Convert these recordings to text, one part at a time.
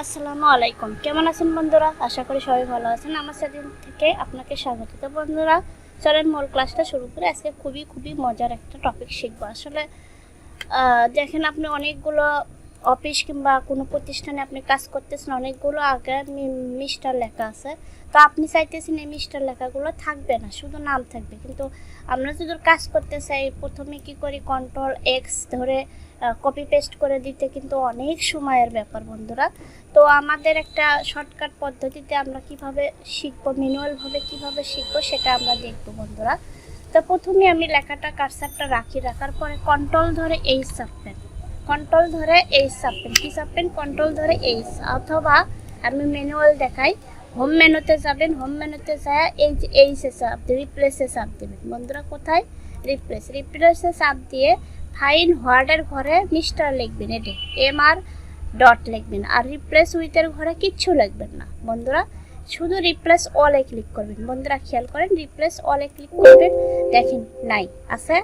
আসসালামু আলাইকুম। কেমন আছেন বন্ধুরা? আশা করি সবাই ভালো আছেন। আমার সেদিন থেকে আপনাকে স্বাগত। তো বন্ধুরা, চলেন মূল ক্লাসটা শুরু করে। আজকে খুবই খুবই মজার একটা টপিক শিখব। আসলে দেখেন আপনি অনেকগুলো অফিস কিংবা কোনো প্রতিষ্ঠানে আপনি কাজ করতেছেন, অনেকগুলো আগে মিস্টার লেখা আছে। তো আপনি চাইতেছেন এই মিস্টার লেখাগুলো থাকবে না, শুধু নাম থাকবে। কিন্তু আমরা যদি কাজ করতে চাই, প্রথমে কি করি কন্ট্রোল এক্স ধরে কপি পেস্ট করে দিতে কিন্তু অনেক সময়ের ব্যাপার বন্ধুরা। তো আমাদের একটা শর্টকাট পদ্ধতিতে আমরা কীভাবে শিখব ম্যানুয়ালভাবে কীভাবে শিখব সেটা আমরা দেখব বন্ধুরা। তো প্রথমে আমি লেখাটা কারসারটা রাখি, রাখার পরে কন্ট্রোল ধরে এই চাপবেন কন্ট্রোল ধরে এইচ চাপবেন কি চাপবেন কন্ট্রোল ধরে এইচ অথবা আমি ম্যানুয়াল দেখাই হোম মেনুতে যাবেন হোম মেনুতে যায়, এই যে এইচে চাপ দিয়ে রিপ্লেসে চাপ দেবেন। বন্ধুরা, কোথায়? রিপ্লেস রিপ্লেসে চাপ দিয়ে ফাইন হোয়ার্ডের ঘরে মিস্টার লিখবেন এটি এম আর ডট লিখবেন, আর রিপ্লেস উইথের ঘরে কিচ্ছু লিখবেন না। বন্ধুরা, শুধু রিপ্লেস অলে ক্লিক করবেন। বন্ধুরা, খেয়াল করেন রিপ্লেস অলে ক্লিক করবেন, দেখেন নাই, আছে?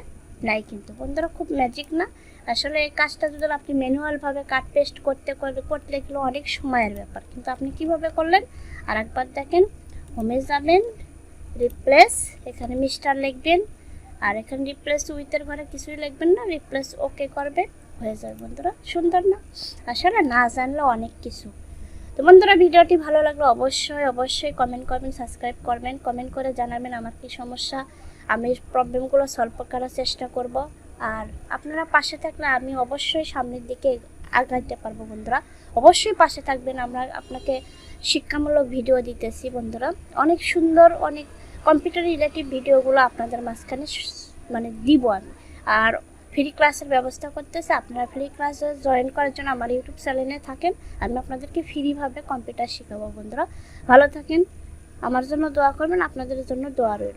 নাই কিন্তু। বন্ধুরা, খুব ম্যাজিক না? আসলে এই কাজটা যদি আপনি ম্যানুয়ালভাবে কাট পেস্ট করতে করতে করতে গেলে অনেক সময়ের ব্যাপার। কিন্তু আপনি কীভাবে করলেন? আর একবার দেখেন। হোমে যাবেন রিপ্লেস এখানে মিস্টার লিখবেন। আর এখানে রিপ্লেস উইথের ঘরে কিছুই লিখবেন না রিপ্লেস ওকে করবে। হয়ে যাবে বন্ধুরা, সুন্দর না? আসলে না জানলে অনেক কিছু। তো বন্ধুরা, ভিডিওটি ভালো লাগলে অবশ্যই অবশ্যই কমেন্ট করবেন সাবস্ক্রাইব করবেন। কমেন্ট করে জানাবেন আমার কি সমস্যা। আমি প্রবলেমগুলো সলভ করার চেষ্টা করব। আর আপনারা পাশে থাকলে আমি অবশ্যই সামনের দিকে আগাইতে পারব বন্ধুরা। অবশ্যই পাশে থাকবেন, আমরা আপনাকে শিক্ষামূলক ভিডিও দিতেছি বন্ধুরা। অনেক সুন্দর, অনেক কম্পিউটার রিলেটিভ ভিডিওগুলো আপনাদের মাঝখানে মানে দিব আমি। আর ফ্রি ক্লাসের ব্যবস্থা করতেছে, আপনারা ফ্রি ক্লাসে জয়েন করার জন্য আমার ইউটিউব চ্যানেলে থাকেন। আমি আপনাদেরকে ফ্রিভাবে কম্পিউটার শেখাবো বন্ধুরা। ভালো থাকেন, আমার জন্য দোয়া করবেন, আপনাদের জন্য দোয়া রইল।